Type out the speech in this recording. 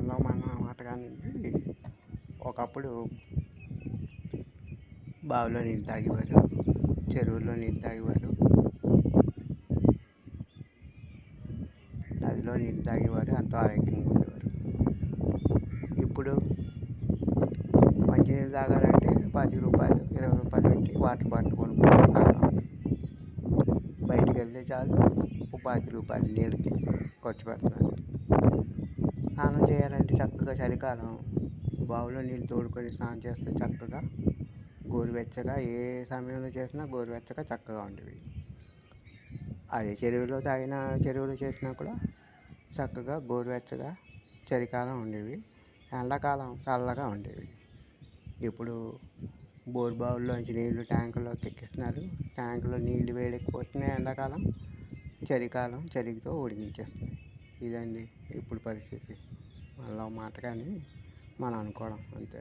మనలో మన మాట కానీ ఒకప్పుడు బావిలో నీళ్ళు తాగేవారు చెరువుల్లో నీళ్ళు తాగేవారు నదిలో నీళ్ళు తాగేవారు ఎంతో ఆరోగ్యంగా ఉండేవారు. ఇప్పుడు మంచినీళ్ళు తాగాలంటే పది రూపాయలు ఇరవై రూపాయలు పెట్టి వాటర్ బాటిల్ కొనుక్కొని తాగడం బయటికి వెళ్తే చాలు ఓ పది రూపాయలు నీళ్ళకి ఖర్చు పెడతారు. స్నానం చేయాలంటే చక్కగా చలికాలం బావిలో నీళ్ళు తోడుకొని స్నానం చేస్తే చక్కగా గోరువెచ్చగా ఏ సమయంలో చేసినా గోరువెచ్చగా చక్కగా ఉండేవి అదే చెరువులో తాగిన చెరువులో చేసినా కూడా చక్కగా గోరువెచ్చగా చలికాలం ఉండేవి. ఎండాకాలం చల్లగా ఉండేవి. ఇప్పుడు బోర్ బావుల్లోంచి నీళ్ళు ట్యాంకులోకి ఎక్కిస్తున్నారు. ట్యాంకులో నీళ్ళు వేడెక్కిపోతున్నాయి ఎండాకాలం. చలికాలం చలితో ఉడికించేస్తున్నాయి ఇదండి ఇప్పుడు పరిస్థితి. వాళ్ళ మాట కానీ మనం అనుకోవడం అంతే.